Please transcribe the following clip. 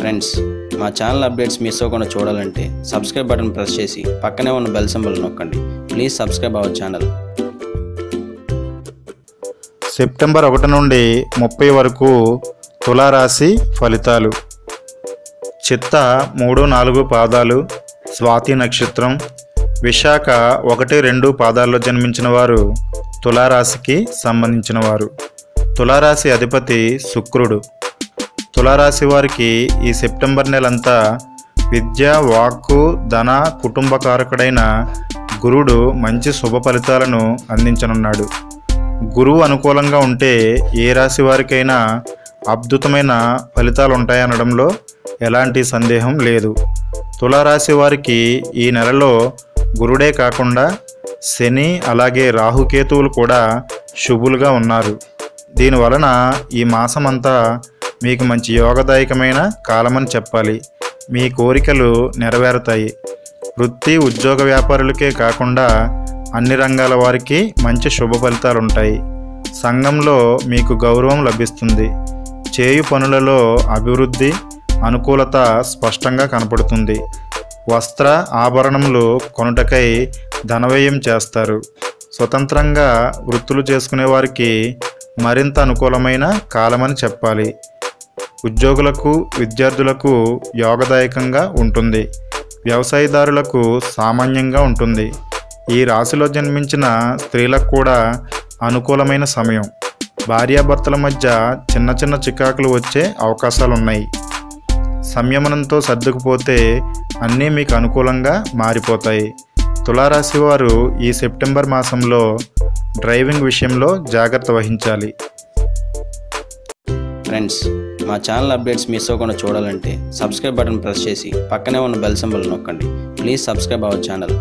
Friends మా channel updates miss అవ్వకుండా చూడాలంటే సబ్స్క్రైబ్ బటన్ ప్రెస్ చేసి పక్కనే ఉన్న బెల్ సింబల్ నొక్కండి. Please subscribe our channel. September ఒకటి నుండి ముప్పై వరకు తులారాశి ఫలితాలు. చిత్త మూడు నాలుగు పాదాలు స్వాతి నక్షత్రం. విశాఖ ఒకటి రెండు పాదాల్లో జన్మించిన వారు తులారాశికి సంబంధించిన వారు. తులారాశి అధిపతి శుక్రుడు. తులారాశి వారికి ఈ సెప్టెంబర్ నెలంతా విద్య వాక్కు ధన కుటుంబకారకుడైన గురుడు మంచి శుభ ఫలితాలను అందించనున్నాడు. గురువు అనుకూలంగా ఉంటే ఏ రాశి వారికైనా అద్భుతమైన ఫలితాలు ఉంటాయనడంలో ఎలాంటి సందేహం లేదు. తులారాశి వారికి ఈ నెలలో గురుడే కాకుండా శని అలాగే రాహుకేతువులు కూడా శుభులుగా ఉన్నారు. దీనివలన ఈ మాసమంతా మీకు మంచి యోగదాయకమైన కాలమని చెప్పాలి. మీ కోరికలు నెరవేరుతాయి. వృత్తి ఉద్యోగ వ్యాపారులకే కాకుండా అన్ని రంగాల వారికి మంచి శుభ ఫలితాలు ఉంటాయి సంఘంలో మీకు గౌరవం లభిస్తుంది. చేయు పనులలో అభివృద్ధి అనుకూలత స్పష్టంగా కనపడుతుంది. వస్త్ర ఆభరణములు కొనుటకై ధనవ్యయం చేస్తారు. స్వతంత్రంగా వృత్తులు చేసుకునే వారికి మరింత అనుకూలమైన కాలమని చెప్పాలి. ఉద్యోగులకు విద్యార్థులకు యోగదాయకంగా ఉంటుంది. వ్యవసాయదారులకు సామాన్యంగా ఉంటుంది. ఈ రాశిలో జన్మించిన స్త్రీలకు కూడా అనుకూలమైన సమయం. భార్యాభర్తల మధ్య చిన్న చిన్న చికాకులు వచ్చే అవకాశాలు ఉన్నాయి సంయమనంతో సర్దుకుపోతే అన్నీ మీకు అనుకూలంగా మారిపోతాయి. తులారాశి వారు ఈ సెప్టెంబర్ మాసంలో డ్రైవింగ్ విషయంలో జాగ్రత్త వహించాలి. ఫ్రెండ్స్ మా ఛానల్ అప్డేట్స్ మిస్ అవ్వకుండా చూడాలంటే సబ్స్క్రైబ్ బటన్ ప్రెస్ చేసి పక్కనే ఉన్న బెల్ సింబల్ నొక్కండి. Please subscribe our channel.